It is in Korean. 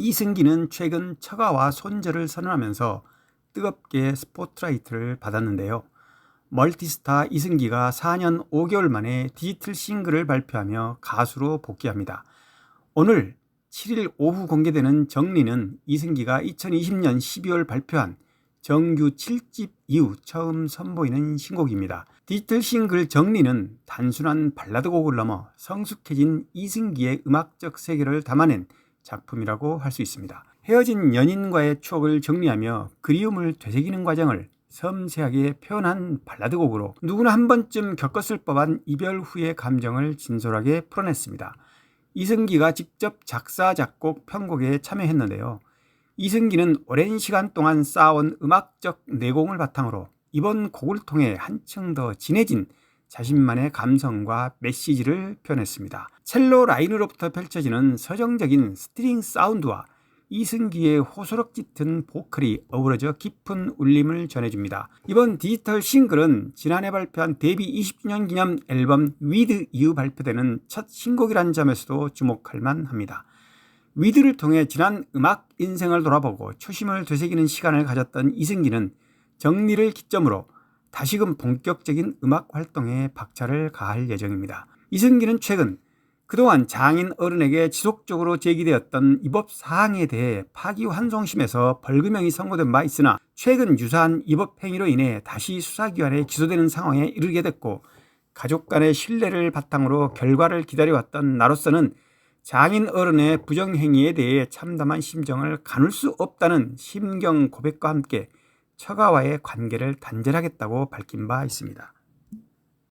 이승기는 최근 처가와 손절을 선언하면서 뜨겁게 스포트라이트를 받았는데요. 멀티스타 이승기가 4년 5개월 만에 디지털 싱글을 발표하며 가수로 복귀합니다. 오늘 7일 오후 공개되는 정리는 이승기가 2020년 12월 발표한 정규 7집 이후 처음 선보이는 신곡입니다. 디지털 싱글 정리는 단순한 발라드 곡을 넘어 성숙해진 이승기의 음악적 세계를 담아낸 작품이라고 할 수 있습니다. 헤어진 연인과의 추억을 정리하며 그리움을 되새기는 과정을 섬세하게 표현한 발라드 곡으로 누구나 한 번쯤 겪었을 법한 이별 후의 감정을 진솔하게 풀어냈습니다. 이승기가 직접 작사, 작곡, 편곡에 참여했는데요. 이승기는 오랜 시간 동안 쌓아온 음악적 내공을 바탕으로 이번 곡을 통해 한층 더 진해진 자신만의 감성과 메시지를 표현했습니다. 첼로 라인으로부터 펼쳐지는 서정적인 스트링 사운드와 이승기의 호소력 짙은 보컬이 어우러져 깊은 울림을 전해줍니다. 이번 디지털 싱글은 지난해 발표한 데뷔 20주년 기념 앨범 위드 이후 발표되는 첫 신곡이란 점에서도 주목할 만합니다. 위드를 통해 지난 음악 인생을 돌아보고 초심을 되새기는 시간을 가졌던 이승기는 정리를 기점으로 다시금 본격적인 음악 활동에 박차를 가할 예정입니다. 이승기는 최근 그동안 장인 어른에게 지속적으로 제기되었던 입법 사항에 대해 파기환송심에서 벌금형이 선고된 바 있으나 최근 유사한 입법 행위로 인해 다시 수사기관에 기소되는 상황에 이르게 됐고 가족 간의 신뢰를 바탕으로 결과를 기다려왔던 나로서는 장인 어른의 부정행위에 대해 참담한 심정을 가눌 수 없다는 심경 고백과 함께 처가와의 관계를 단절하겠다고 밝힌 바 있습니다.